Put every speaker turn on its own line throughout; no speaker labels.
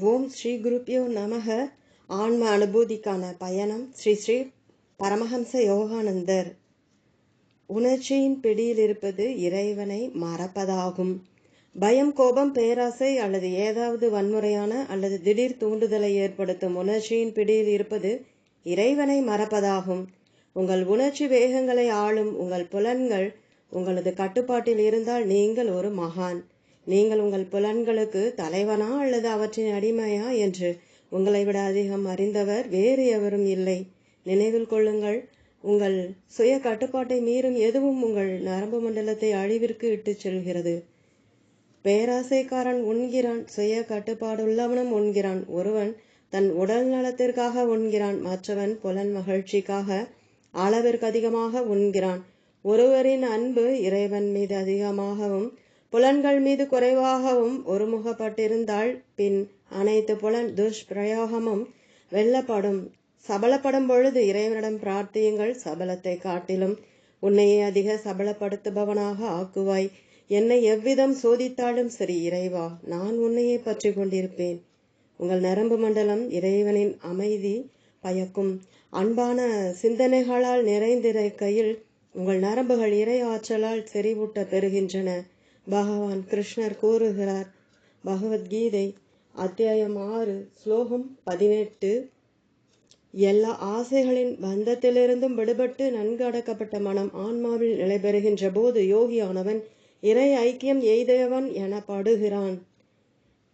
ஓம் ஸ்ரீ குருப்பியோ நமக. ஆன்ம அனுபூதிக்கான பயணம் ஸ்ரீ ஸ்ரீ பரமஹம்ச யோகானந்தர். உணர்ச்சியின் பிடியில் இருப்பது இறைவனை மறப்பதாகும். பயம் கோபம் பேராசை அல்லது ஏதாவது வன்முறையான அல்லது திடீர் தூண்டுதலை ஏற்படுத்தும் உணர்ச்சியின் பிடியில் இருப்பது இறைவனை மறப்பதாகும். உங்கள் உணர்ச்சி வேகங்களை ஆளும் உங்கள் புலன்கள் உங்களது கட்டுப்பாட்டில் இருந்தால் நீங்கள் ஒரு மகான். நீங்கள் உங்கள் புலன்களுக்கு தலைவனா அல்லது அவற்றின் அடிமையா என்று உங்களை விட அதிகம் அறிந்தவர் வேறு எவரும் இல்லை. நினைவில் கொள்ளுங்கள் உங்கள் சுய கட்டுப்பாட்டை மீறும் எதுவும் உங்கள் நரம்பு மண்டலத்தை அழிவிற்கு இட்டுச் செல்கிறது. பேராசைக்காரன் உண்கிறான் சுய கட்டுப்பாடுள்ளவனும் உண்கிறான். ஒருவன் தன் உடல் நலத்திற்காக உண்கிறான் மற்றவன் புலன் மகிழ்ச்சிக்காக அளவிற்கு அதிகமாக உண்கிறான். ஒருவரின் அன்பு இறைவன் மீது அதிகமாகவும் புலன்கள் மீது குறைவாகவும் ஒருமுகப்பட்டிருந்தால் பின் அனைத்து புலன் துஷ்பிரயோகமும் வெல்லப்படும். சபலப்படும் பொழுது இறைவனிடம் பிரார்த்தியுங்கள். சபலத்தை காட்டிலும் உன்னையே அதிக சபலப்படுத்துபவனாக ஆக்குவாய். என்னை எவ்விதம் சோதித்தாலும் சரி இறைவா நான் உன்னையே பற்றி கொண்டிருப்பேன். உங்கள் நரம்பு மண்டலம் இறைவனின் அமைதி பயக்கும். அன்பான சிந்தனைகளால் நிறைந்திருக்கையில் உங்கள் நரம்புகள் இறை ஆற்றலால் செறிவூட்ட பெறுகின்றன. பகவான் கிருஷ்ணர் கூறுகிறார். பகவத்கீதை அத்தியாயம் ஆறு ஸ்லோகம் பதினெட்டு. எல்லா ஆசைகளின் பந்தத்திலிருந்தும் விடுபட்டு நன்கு அடக்கப்பட்ட மனம் ஆன்மாவில் நிலை பெறுகின்ற போது யோகியானவன் இறை ஐக்கியம் எய்தவன் எனப்படுகிறான்.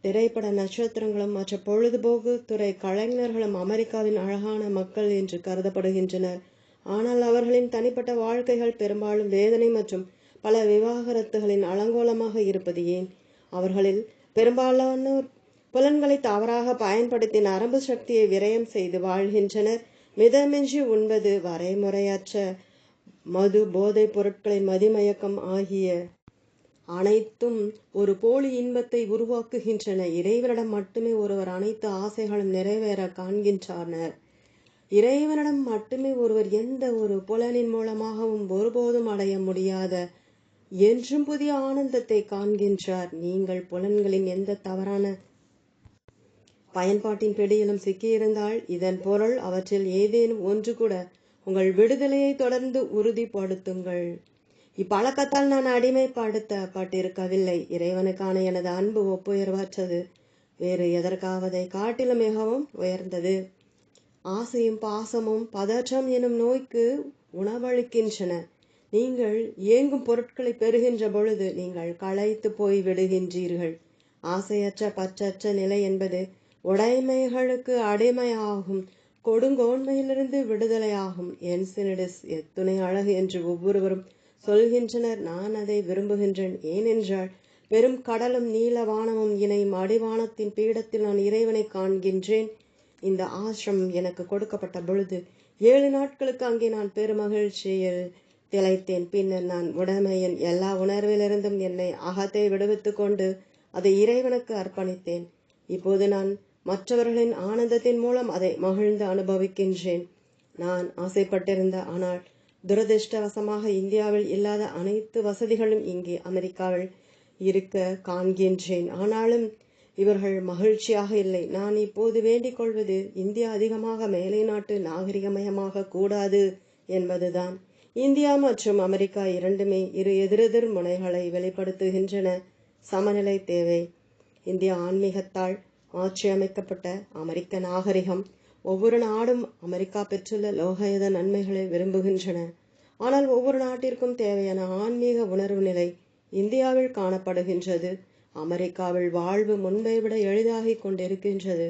திரைப்பட நட்சத்திரங்களும் மற்ற பொழுதுபோக்கு துறை கலைஞர்களும் அமெரிக்காவின் அழகான மக்கள் என்று கருதப்படுகின்றனர். ஆனால் அவர்களின் தனிப்பட்ட வாழ்க்கைகள் பெரும்பாலும் வேதனை மற்றும் பல விவாகரத்துகளின் அலங்கோலமாக இருப்பது ஏன்? அவர்களில் பெரும்பாலானோர் புலன்களை தவறாக பயன்படுத்தி நரம்பு சக்தியை விரயம் செய்து வாழ்கின்றனர். மிதமின்றி உண்பது வரைமுறையற்ற மது போதைப் பொருட்களை மதிமயக்கம் ஆகிய அனைத்தும் ஒரு போலி இன்பத்தை உருவாக்குகின்றன. இறைவனிடம் மட்டுமே ஒருவர் அனைத்து ஆசைகளும் நிறைவேற காண்கின்றனர் இறைவனிடம் மட்டுமே ஒருவர் எந்த ஒரு புலனின் மூலமாகவும் ஒருபோதும் அடைய முடியாத என்றும் புதிய ஆனந்தத்தை காண்கின்றார். நீங்கள் புலன்களின் எந்த தவறான பயன்பாட்டின் பிடியிலும் சிக்கியிருந்தால் இதன் பொருள் அவற்றில் ஏதேனும் ஒன்று கூட உங்கள் விடுதலையை தொடர்ந்து உறுதிப்படுத்துங்கள். இப்பழக்கத்தால் நான் அடிமைப்படுத்தப்பட்டிருக்கவில்லை. இறைவனுக்கான எனது அன்பு ஒப்புயர்வற்றது. வேறு எதற்காவதை காட்டிலும் மிகவும் உயர்ந்தது. ஆசையும் பாசமும் பதற்றம் எனும் நோய்க்கு உணவளிக்கின்றன. நீங்கள் ஏங்கும் பொருட்களை பெறுகின்ற பொழுது நீங்கள் களைத்து போய் விடுகின்றீர்கள். ஆசையற்ற பற்றற்ற நிலை என்பது உடைமைகளுக்கு அடிமையாகும். கொடுங்கோன்மையிலிருந்து விடுதலையாகும். என்சினிடிஸ் எத்துணை அழகு என்று ஒவ்வொருவரும் சொல்கின்றனர். நான் அதை விரும்புகின்றேன். ஏனென்றால் பெரும் கடலும் நீலவானமும் இணையும் அடிவானத்தின் பீடத்தில் நான் இறைவனை காண்கின்றேன். இந்த ஆசிரமம் எனக்கு கொடுக்கப்பட்ட பொழுது ஏழு நாட்களுக்கு அங்கே நான் பெருமகிழ்ச்சியில் திளைத்தேன். பின்னர் நான் உடமையின் எல்லா உணர்விலிருந்தும் என்னை அகத்தை விடுவித்து கொண்டு அதை இறைவனுக்கு அர்ப்பணித்தேன். இப்போது நான் மற்றவர்களின் ஆனந்தத்தின் மூலம் அதை மகிழ்ந்து அனுபவிக்கின்றேன். நான் ஆசைப்பட்டிருந்த ஆனால் துரதிருஷ்டவசமாக இந்தியாவில் இல்லாத அனைத்து வசதிகளும் இங்கே அமெரிக்காவில் இருக்க காண்கின்றேன். ஆனாலும் இவர்கள் மகிழ்ச்சியாக இல்லை. நான் இப்போது வேண்டிக் கொள்வது இந்தியா அதிகமாக மேலை நாட்டு நாகரிகமயமாக கூடாது என்பதுதான். இந்தியா மற்றும் அமெரிக்கா இரண்டுமே இரு எதிரெதிர் முனைகளை வெளிப்படுத்துகின்றன. சமநிலை தேவை. இந்திய ஆன்மீகத்தால் ஆட்சியமைக்கப்பட்ட அமெரிக்க நாகரிகம் ஒவ்வொரு நாடும் அமெரிக்கா பெற்றுள்ள லோகயுத நன்மைகளை விரும்புகின்றன. ஆனால் ஒவ்வொரு நாட்டிற்கும் தேவையான ஆன்மீக உணர்வு நிலை இந்தியாவில் காணப்படுகின்றது. அமெரிக்காவில் வாழ்வு முன்பை விட எளிதாகி கொண்டிருக்கின்றது.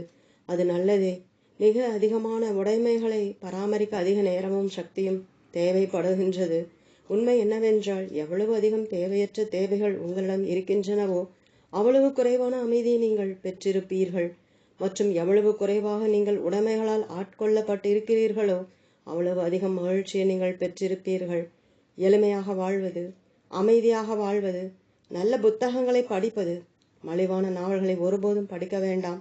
அது நல்லதே. மிக அதிகமான உடைமைகளை பராமரிக்க அதிக நேரமும் சக்தியும் தேவைப்படுகின்றது. உண்மை என்னவென்றால் எவ்வளவு அதிகம் தேவையற்ற தேவைகள் உங்களிடம் இருக்கின்றனவோ அவ்வளவு குறைவான அமைதியை நீங்கள் பெற்றிருப்பீர்கள். மற்றும் எவ்வளவு குறைவாக நீங்கள் உடைமைகளால் ஆட்கொள்ளப்பட்டிருக்கிறீர்களோ அவ்வளவு அதிகம் மகிழ்ச்சியை நீங்கள் பெற்றிருப்பீர்கள். எளிமையாக வாழ்வது அமைதியாக வாழ்வது நல்ல புத்தகங்களை படிப்பது மலிவான நாவல்களை ஒருபோதும் படிக்க வேண்டாம்.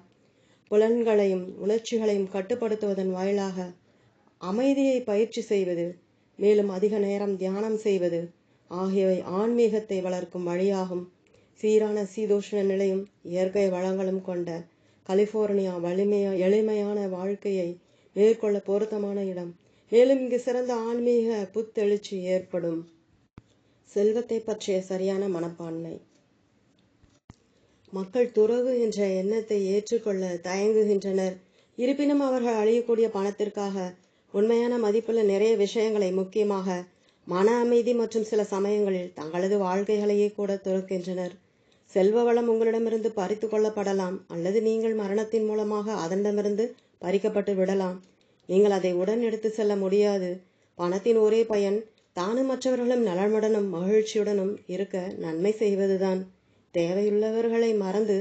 புலன்களையும் உணர்ச்சிகளையும் கட்டுப்படுத்துவதன் வாயிலாக அமைதியை பயிற்சி செய்வது மேலும் அதிக நேரம் தியானம் செய்வது ஆகியவை ஆன்மீகத்தை வளர்க்கும் வழியாகும். சீரான சீதோஷ்ண நிலையும் இயற்கை வளங்களும் கொண்ட கலிபோர்னியா வலிமையா எளிமையான வாழ்க்கையை மேற்கொள்ள பொருத்தமான இடம். மேலும் இங்கு சிறந்த ஆன்மீக புத்தெழுச்சி ஏற்படும். செல்வத்தை பற்றிய சரியான மனப்பான்மை. மக்கள் துறவு என்ற எண்ணத்தை ஏற்றுக்கொள்ள தயங்குகின்றனர். இருப்பினும் அவர்கள் அழியக்கூடிய பணத்திற்காக உண்மையான மதிப்புள்ள நிறைய விஷயங்களை முக்கியமாக மன அமைதி மற்றும் சில சமயங்களில் தங்களது வாழ்க்கைகளையே கூட துறக்கின்றனர். செல்வ வளம் உங்களிடமிருந்து பறித்து கொள்ளப்படலாம் அல்லது நீங்கள் மரணத்தின் மூலமாக அதனிடமிருந்து பறிக்கப்பட்டு விடலாம். நீங்கள் அதை உடன் எடுத்து செல்ல முடியாது. பணத்தின் ஒரே பயன் தானும் மற்றவர்களும் நலமுடனும் மகிழ்ச்சியுடனும் இருக்க நன்மை செய்வதுதான். தேவையுள்ளவர்களை மறந்து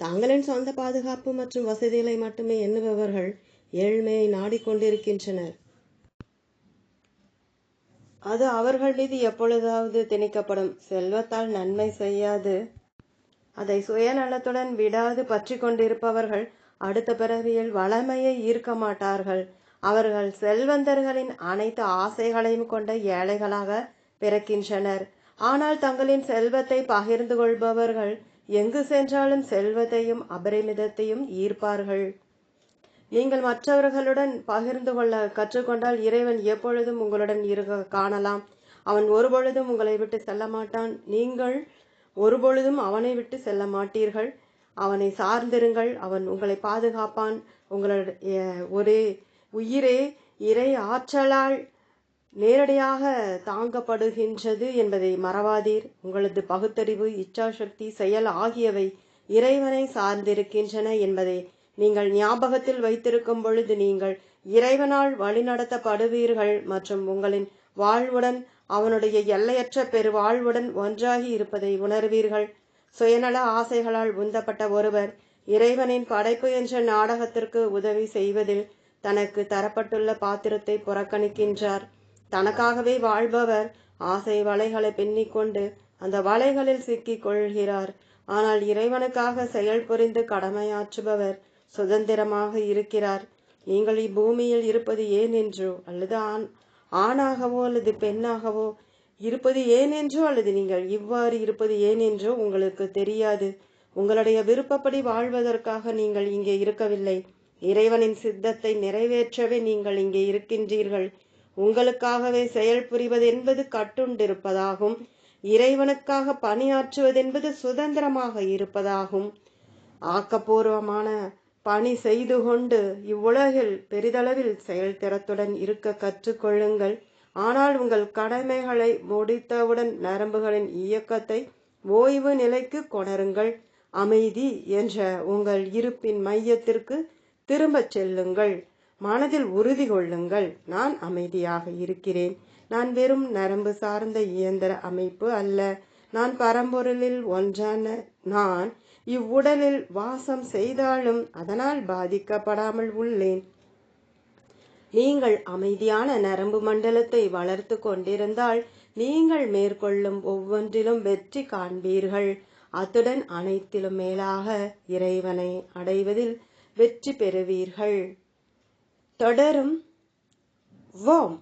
தாங்களின் சொந்த பாதுகாப்பு மற்றும் வசதிகளை மட்டுமே எண்ணுபவர்கள் ஏழ்மையை நாடிக்கொண்டிருக்கின்றனர். அது அவர்கள் மீது எப்பொழுதாவது திணிக்கப்படும். செல்வத்தால் நன்மை செய்யாது. அதை சுயநலத்துடன் விடாது பற்றி கொண்டிருப்பவர்கள் அடுத்த பிறவியில் வளமையை ஈர்க்க மாட்டார்கள். அவர்கள் செல்வந்தர்களின் அனைத்து ஆசைகளையும் கொண்ட ஏழைகளாக பிறக்கின்றனர். ஆனால் தங்களின் செல்வத்தை பகிர்ந்து கொள்பவர்கள் எங்கு சென்றாலும் செல்வத்தையும் அபரிமிதத்தையும் ஈர்ப்பார்கள். நீங்கள் மற்றவர்களுடன் பகிர்ந்து கொள்ள கற்றுக்கொண்டால் இறைவன் எப்பொழுதும் உங்களுடன் இருக்க காணலாம். அவன் ஒருபொழுதும் உங்களை விட்டு செல்ல மாட்டான். நீங்கள் ஒருபொழுதும் அவனை விட்டு செல்ல மாட்டீர்கள். அவனை சார்ந்திருங்கள். அவன் உங்களை பாதுகாப்பான். உங்களுடைய ஒரே உயிரே இறை ஆற்றலால் நேரடியாக தாங்கப்படுகின்றது என்பதை மறவாதீர். உங்களது பகுத்தறிவு இச்சாசக்தி செயல் ஆகியவை இறைவனை சார்ந்திருக்கின்றன என்பதை நீங்கள் ஞாபகத்தில் வைத்திருக்கும் பொழுது நீங்கள் இறைவனால் வழிநடத்தப்படுவீர்கள் மற்றும் உங்களின் வாழ்வுடன் அவனுடைய எல்லையற்ற பெருவாழ்வுடன் ஒன்றாகி இருப்பதை உணர்வீர்கள். சுயநல ஆசைகளால் உந்தப்பட்ட ஒருவர் இறைவனின் படைப்பு என்ற நாடகத்திற்கு உதவி செய்வதில் தனக்கு தரப்பட்டுள்ள பாத்திரத்தை புறக்கணிக்கின்றார். தனக்காகவே வாழ்பவர் ஆசை வலைகளை பின்னிக்கொண்டு அந்த வலைகளில் சிக்கிக் கொள்கிறார். ஆனால் இறைவனுக்காக செயல் புரிந்து கடமையாற்றுபவர் சுதந்திரமாக இருக்கிறார். நீங்கள் இப்பூமியில் இருப்பது ஏன் என்றோ அல்லது ஆண் ஆணாகவோ அல்லது பெண்ணாகவோ இருப்பது ஏன் என்றோ அல்லது நீங்கள் இவ்வாறு இருப்பது ஏன் என்றோ உங்களுக்கு தெரியாது. உங்களுடைய விருப்பப்படி வாழ்வதற்காக நீங்கள் இங்கே இருக்கவில்லை. இறைவனின் சித்தத்தை நிறைவேற்றவே நீங்கள் இங்கே இருக்கின்றீர்கள். உங்களுக்காகவே செயல் புரிவது என்பது கட்டுண்டிருப்பதாகும். இறைவனுக்காக பணியாற்றுவதென்பது சுதந்திரமாக இருப்பதாகும். ஆக்கப்பூர்வமான பணி செய்து கொண்டு இவ்வுலகில் பெரிதளவில் செயல்திறத்துடன் இருக்க கற்றுக்கொள்ளுங்கள். ஆனால் உங்கள் கடமைகளை முடித்தவுடன் நரம்புகளின் இயக்கத்தை ஓய்வு நிலைக்கு கொணருங்கள். அமைதி என்ற உங்கள் இருப்பின் மையத்திற்கு திரும்பச் செல்லுங்கள். மனதில் உறுதி கொள்ளுங்கள். நான் அமைதியாக இருக்கிறேன். நான் வெறும் நரம்பு சார்ந்த இயந்திர அமைப்பு அல்ல. நான் பரம்பொருளில் ஒன்றான நான் இவ்வுடலில் வாசம் செய்தாலும் அதனால் பாதிக்கப்படாமல் உள்ளேன். நீங்கள் அமைதியான நரம்பு மண்டலத்தை வளர்த்து கொண்டிருந்தால் நீங்கள் மேற்கொள்ளும் ஒவ்வொன்றிலும் வெற்றி காண்பீர்கள். அத்துடன் அனைத்திலும் மேலாக இறைவனை அடைவதில் வெற்றி பெறுவீர்கள். தொடரும். வோம்